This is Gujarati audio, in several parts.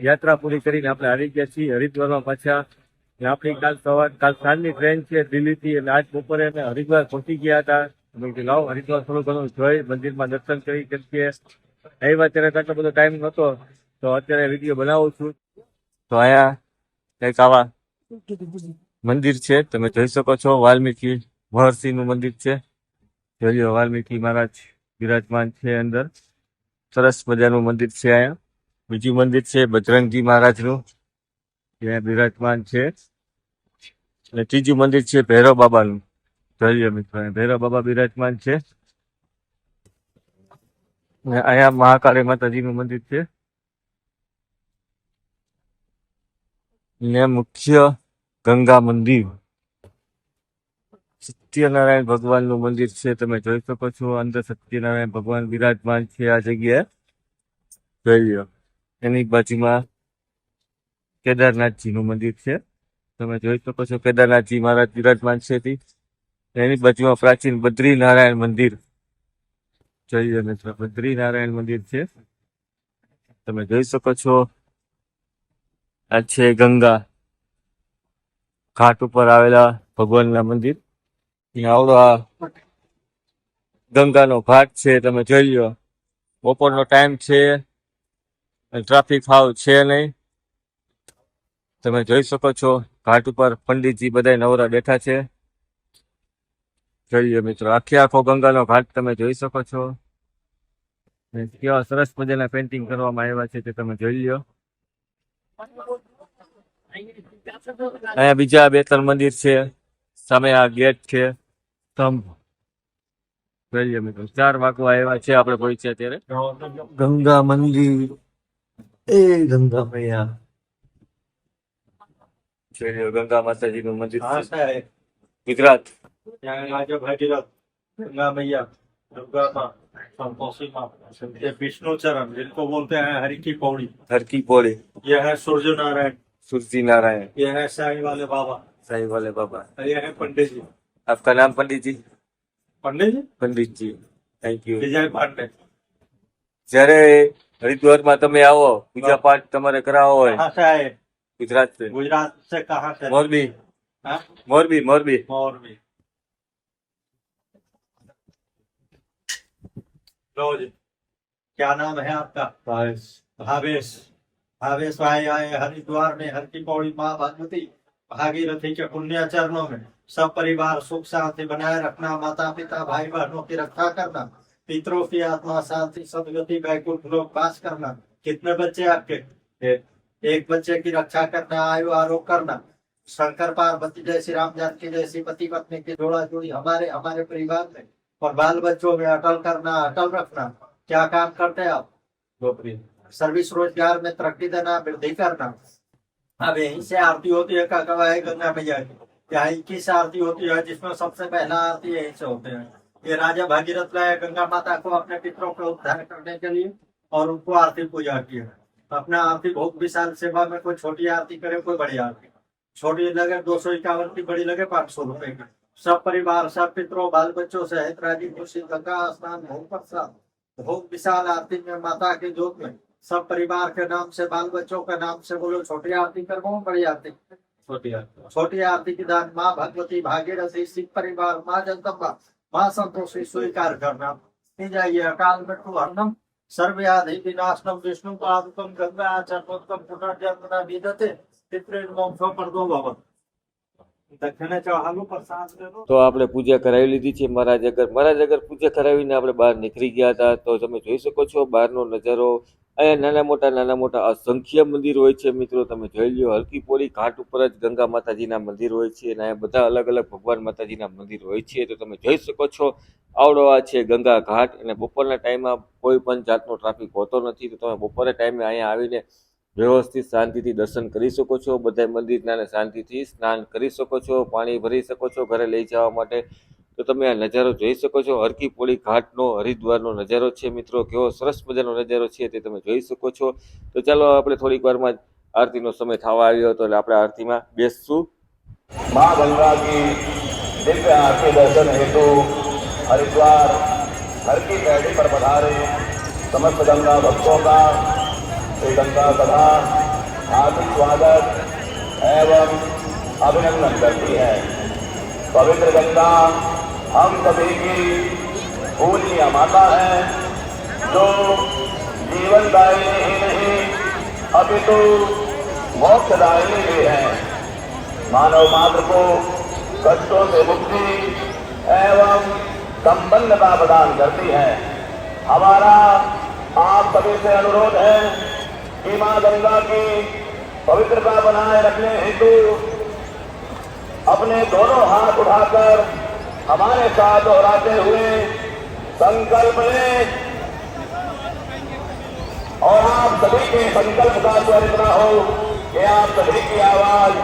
યાત્રા પૂરી કરીને આપણે આવી ગયા છીએ હરિદ્વારમાં પાછા. આપણી કાલ સવાર, કાલ સાંજની ટ્રેન છે દિલ્હીથી અને આજ બપોરે અમે હરિદ્વાર પહોંચી ગયા હતા. અમે લાવો, હરિદ્વાર થોડું ઘણું જોઈ, મંદિરમાં દર્શન કરી કેમ કે આવ્યા ત્યારે આટલો બધો ટાઈમ નહોતો. તો અત્યારે વીડિયો બનાવું છું. તો અહીંયા કંઈક આવા મંદિર છે, તમે જોઈ શકો છો, વાલ્મીકી મહર્ષિનું મંદિર છે. જોઈ લો, વાલ્મીકી મહારાજ બિરાજમાન છે અંદર. સરસ મજાનું મંદિર છે અહીંયા. બીજું મંદિર છે બજરંગજી મહારાજનું, ત્યાં બિરાજમાન છે. અને ત્રીજું મંદિર છે ભૈરવ બાબાનું. જોઈએ મિત્રો ભૈરવ બાબા બિરાજમાન છે. અને અહીંયા મહાકાળી માતાજીનું મંદિર છે. ને મુખ્ય ગંગા મંદિર. સત્યનારાયણ ભગવાનનું મંદિર છે, તમે જોઈ શકો છો. અંદર સત્યનારાયણ ભગવાન બિરાજમાન છે આ જગ્યાએ. જોઈ લ્યો એની બાજુમાં કેદારનાથજીનું મંદિર છે. તમે જોઈ શકો છો કેદારનાથજી મહારાજ બિરાજમાન છે એની બાજુમાં પ્રાચીન બદ્રીનારાયણ મંદિર. જઈ અને બદ્રીનારાયણ મંદિર છે. તમે જોઈ શકો છો, આ છે ગંગા. ઘાટ ઉપર આવેલા ભગવાનના મંદિર. આવડો આ ગંગાનો ઘાટ છે, તમે જોઈ લો બપોરનો ટાઈમ છે. ટ્રાફિક હાવ છે નહીં. તમે જોઈ શકો છો, ઘાટ ઉપર પંડિતજી બધા નવરા બેઠા છે. જોઈએ મિત્રો, આખે આખો ગંગાનો ઘાટ તમે જોઈ શકો છો. કેવા સરસ મજાના પેન્ટિંગ કરવામાં આવ્યા છે તે તમે જોઈ લ્યો. અહીંયા બીજા બે ત્રણ મંદિર છે, સામે આ ગેટ છે, સ્તંભ. જોઈએ મિત્રો, ચાર વાકો આવ્યા છે, આપણે પહોંચ્યા અત્યારે ગંગા મંદિર એ ગંગા મૈયા જોઈ લ્યો ગંગા માતાજીનું મંદિર हाँ છે है ગુજરાત यहाँ राजा भगीरथ गंगा मैया दुर्गा माँ संतोषी माँ ये विष्णु चरण जिनको बोलते हैं हरि की पौड़ी हरकी पौड़ी ये है सूर्य नारायण सूर्य नारायण ये है साई वाले बाबा साई वाले बाबा और ये है पंडित जी आपका नाम पंडित जी पंडित जी પંડિત જી થેન્ક યુ विजय पांडे જ્યારે હરિદ્વારમાં તમે આવો પૂજા પાઠ તમારે કરાવવો હોય कहाँ से आए ગુજરાત से गुजरात से कहाँ से મોરબી हाँ? મોરબી મોરબી मोरबी लो जी क्या नाम है आपका भावेश भावेश भाई आए हरिद्वार में हर की पौड़ी माँ भगवती भागीरथी के पुण्य चरणों में सब परिवार सुख शांति बनाए रखना माता पिता भाई बहनों की रक्षा करना पितरों की आत्मा, शांति, सदगति वैकुंठ लोग पास करना। कितने बच्चे आपके? एक बच्चे की रक्षा करना, आयु आरोप करना। शंकर, पार्वती जैसी, राम जानकी जैसी, पति पत्नी की जोड़ा जोड़ी हमारे हमारे परिवार में। और बाल बच्चों में अटल करना, अटल रखना। क्या काम करते हैं आप? सर्विस रोज़गार में तरक्की देना, वृद्धि करना। अब यहीं से आरती होती है का गंगा मैया की। यहाँ इक्कीस आरती होती है, जिसमें सबसे पहला आरती यहीं से होते हैं। ये राजा भागीरथ लाए गंगा माता को अपने पितरों का उद्धार करने के लिए और उनको आरती पूजा की है अपना आरती भोग विशाल सेवा में कोई छोटी आरती करे कोई बड़ी आरती छोटी लगे दो सौ इक्यावन की बड़ी लगे पाँच सौ रुपए की सब परिवार सब पितरों बाल बच्चों सहित राज़ी खुशी गंगा स्नान भोग प्रसाद भोग विशाल आरती में माता के जोत में सब परिवार के नाम से बाल बच्चों के नाम से बोलो छोटी आरती करवाओ बड़ी आरती छोटी आरती छोटी आरती की दान माँ भगवती भागीरथी सिख परिवार माँ जनता તો આપણે પૂજા કરાવી લીધી છે મહારાજ અગર. મહારાજ અગર પૂજા કરાવીને આપણે બહાર નીકળી ગયા હતા, તો તમે જોઈ શકો છો બહારનો નજારો અહીંયા નાના મોટા નાના મોટા અસંખ્ય મંદિર હોય છે મિત્રો, તમે જોઈ લ્યો. હલકી પોળી ઘાટ ઉપર જ ગંગા માતાજીના મંદિર હોય છે અને અહીંયા બધા અલગ અલગ ભગવાન માતાજીના મંદિર હોય છે. તો તમે જોઈ શકો છો આવડો આ છે ગંગા ઘાટ અને બપોરના ટાઈમમાં કોઈ પણ જાતનો ટ્રાફિક હોતો નથી. તો તમે બપોરે ટાઈમે અહીંયા આવીને વ્યવસ્થિત શાંતિથી દર્શન કરી શકો છો બધા મંદિરના શાંતિથી સ્નાન કરી શકો છો, પાણી ભરી શકો છો, ઘરે લઈ જવા માટે. તો તમે આ નજારો જોઈ શકો છો હરકી પોળી ઘાટનો હરિદ્વારનો નજારો છે મિત્રો કેવો સરસ મજાનો નજારો છે તે તમે જોઈ શકો છો તો ચાલો આપણે થોડીક વારમાં જ આરતીનો સમય થવા આવ્યો હતો એટલે આપણે આરતીમાં બેસશું माँ गंगा की दिव्य आंखें दर्शन हेतु हरिद्वार हर की पैड़ी पर पधारे समस्त गंगा भक्तों का श्री गंगा सभा हार्दिक स्वागत एवं अभिनंदन करती है पवित्र गंगा हम सभी की पूजनीय माता है, जो जीवनदायिनी ही नहीं अपितु मोक्षदायिनी भी है। मानव मात्र को कष्टों से मुक्ति एवं संबंधता प्रदान करती है। हमारा आप सभी से अनुरोध है कि माँ गंगा की पवित्रता बनाए रखने हेतु अपने दोनों हाथ उठाकर हमारे साथ दोहराते हुए संकल्प लें। और आप सभी के संकल्प का स्वर इतना हो कि आप सभी की आवाज़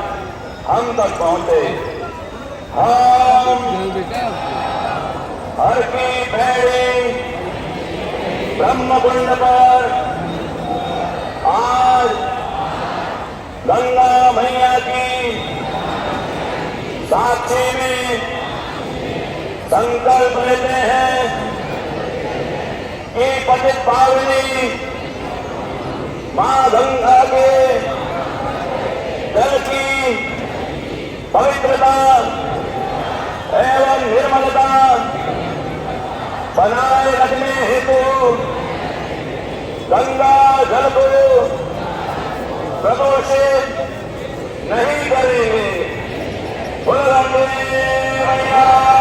हम तक पहुँचे। हम हर की पैड़ी ब्रह्म कुंड पर आज गंगा मैया की साक्षी में संकल्प लेते हैं कि पतित पावनी मां गंगा के जल की पवित्रता एवं निर्मलता बनाए रखने हेतु गंगा जल को प्रदूषित नहीं करेंगे बोल गंगे मैया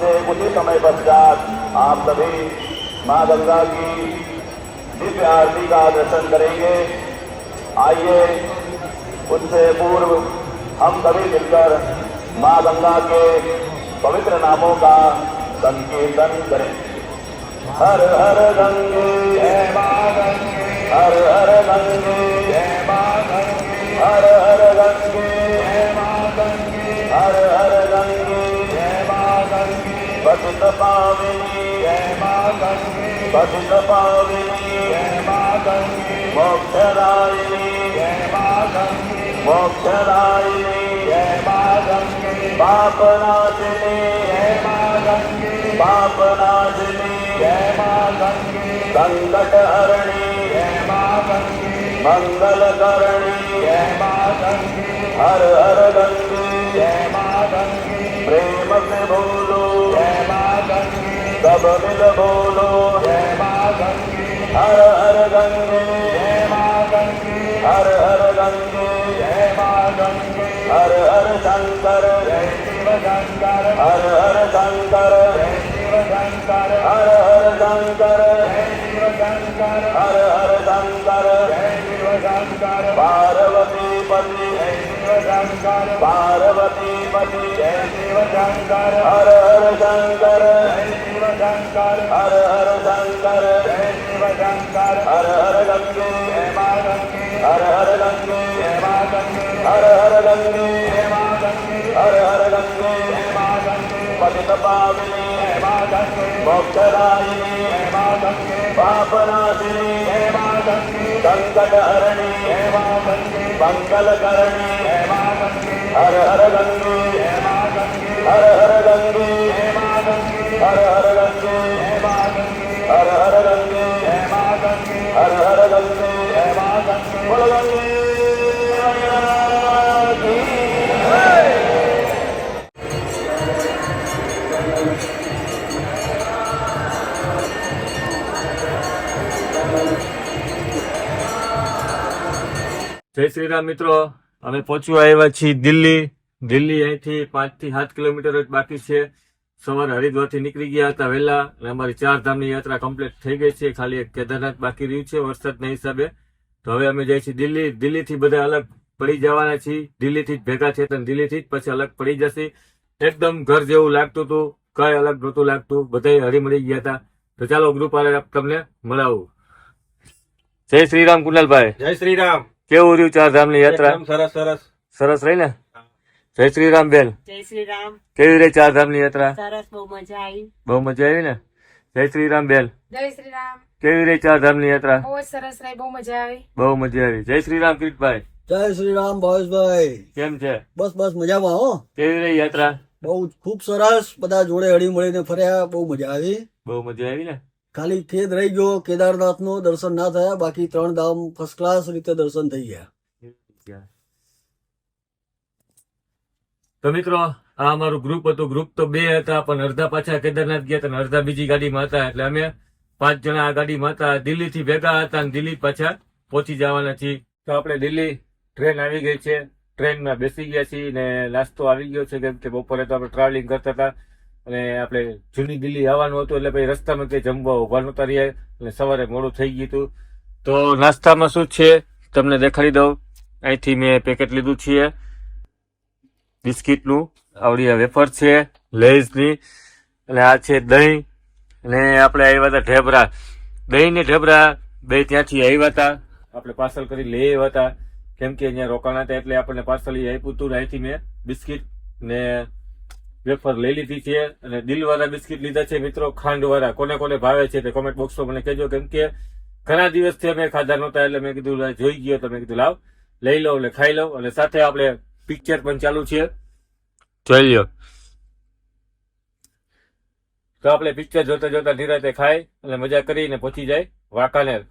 से कुछ ही समय पश्चात आप सभी माँ गंगा की दिव्य आरती का दर्शन करेंगे। आइए उससे पूर्व हम सभी मिलकर माँ गंगा के पवित्र नामों का संकीर्तन करें। हर हर गंगे हर हर गंगे हर हर गंगे। हर हर વસુત પાવિની જય મા ગંગે વસુત પાવિની જય મા ગંગે મોક્ષદાયિની જય મા ગંગે મોક્ષદાયિની જય મા ગંગે પાપનાશિની જય પાપનાશિની સંકટહરણી મંગલકરણી હર હર ગંગે પ્રેમ સે सब मिल बोलो जय माँ गंगे हर हर गंगे जय माँ गंगे हर हर गंगे जय माँ गंगे हर हर शंकर जय शिव शंकर हर हर शंकर जय शिव शंकर हर हर शंकर जय शिव शंकर हर हर शंकर जय शिव शंकर पार्वती पति जय शिव शंकर पार्वती पति जय शिव शंकर हर हर शंकर जय શંકર હર હર શંકર જય શિવ શંકર હર હર ગંગે જય મા ગંગે હર હર ગંગે જય મા ગંગે હર હર ગંગે જય મા ગંગે હર હર ગંગે જય મા ગંગે પતિત પાવની જય મા ગંગે મોક્ષદાયિની જય મા ગંગે પાપનાશિની જય મા ગંગે સંકટ હરણી જય મા ગંગે મંગલ કરણી જય મા ગંગે હર હર ગંગે જય મા ગંગે હર હર ગંગે જય મા ગંગે હર હર જય શ્રી રામ મિત્રો, અમે પહોંચવા આવ્યા છીએ દિલ્હી. દિલ્હી અહીંથી પાંચથી સાત કિલોમીટર જ બાકી છે. સવારે હરિદ્વારથી નીકળી ગયા હતા વહેલા અને અમારી ચાર ધામની યાત્રા કમ્પ્લીટ થઈ ગઈ છે. ખાલી એક કેદારનાથ બાકી રહ્યું છે વરસાદના હિસાબે. તો હવે અમે જઈએ છીએ દિલ્હી. દિલ્હીથી બધા અલગ પડી જવાના છીએ. દિલ્હીથી જ ભેગા છે અને દિલ્હીથી જ પછી અલગ પડી જશે. એકદમ ઘર જેવું લાગતું હતું. કઈ અલગ નહોતું લાગતું. બધા હળીમળી ગયા હતા. તો ચાલો ગ્રુપ વાળા તમને મળાવું. જય શ્રી રામ કુનાલભાઈ. જય શ્રી રામ. કેવું રહ્યું ચાર ધામની યાત્રા સરસ સરસ. સરસ રહી ને? જય શ્રી રામ બેન. જય શ્રી રામ. કેવી રહી ચાર ધામની યાત્રા? સરસ બહુ મજા આવી. બહુ મજા આવી ને? જય શ્રી રામ બેન. જય શ્રી રામ. કેવી રહી ચાર ધામની યાત્રા? બહુ સરસ રહી બહુ મજા આવી. બહુ મજા આવી. જય શ્રી રામ કિરીટભાઈ જય શ્રી રામ ભાવેશભાઈ. કેમ છે? બસ બસ મજામાં હો. કેવી રહી યાત્રા? બહુ ખૂબ સરસ. બધા જોડે હળી મળીને ફર્યા. બહુ મજા આવી. બહુ મજા આવી ને? ખાલી ખેદ રહી ગયો. કેદારનાથનું દર્શન ના થયા. બાકી ત્રણ ધામ ફર્સ્ટ ક્લાસ રીતે દર્શન થઈ ગયા. તો મિત્રો, આ અમારું ગ્રુપ હતું. ગ્રુપ તો બે હતા, પણ અડધા પાછા કેદારનાથ ગયા હતા અને અડધા બીજી ગાડીમાં હતા. એટલે અમે પાંચ જણા આ ગાડીમાં હતા. દિલ્હી થી ભેગા હતા અને દિલ્હી પાછા પહોંચી જવાના છીએ. તો આપણે દિલ્હી ટ્રેન આવી ગઈ છે. ટ્રેનમાં બેસી ગયા છીએ ને નાસ્તો આવી ગયો છે. કેમ કે બપોરે તો આપણે ટ્રાવેલિંગ કરતા હતા. અને આપણે જૂની દિલ્હી આવવાનું હતું એટલે પછી રસ્તામાં કંઈ જમવા ઊભા નહોતા રહ્યા અને સવારે મોડું થઈ ગયું હતું. તો નાસ્તામાં શું છે? તમને દેખાડી દઉં. અહીંથી મેં પેકેટ લીધું છે. બિસ્કિટનું, આવડી આ વેફર છે, લેઝની, અને આ છે દહીં, અને આપણે આવ્યા હતા ઢેબરા. દહીં ને ઢેબરા બે ત્યાંથી આવ્યા હતા. આપણે પાર્સલ કરી લઈ આવ્યા હતા. કેમ કે અહીંયા રોકાણા હતા એટલે આપણને પાર્સલ આપ્યું હતું અહીંથી મેં બિસ્કિટ ને વેફર લઈ લીધી છે. અને દિલવાળા બિસ્કિટ લીધા છે મિત્રો, ખાંડવાળા. કોને કોને ભાવે છે તે કોમેન્ટ બોક્સમાં મને કહેજો. કેમ કે ઘણા દિવસથી અમે ખાધા નહોતા એટલે મેં કીધું જોઈ ગયો. તો મેં કીધું, લાવ, લઈ લઉં એટલે ખાઈ લઉં. અને સાથે આપણે પિક્ચર પણ ચાલુ છે. જોઈ લ્યો. તો આપણે પિક્ચર જોતા જોતા નિરાતે ખાય અને મજા કરીને પહોંચી જાય. વાંકાનેર.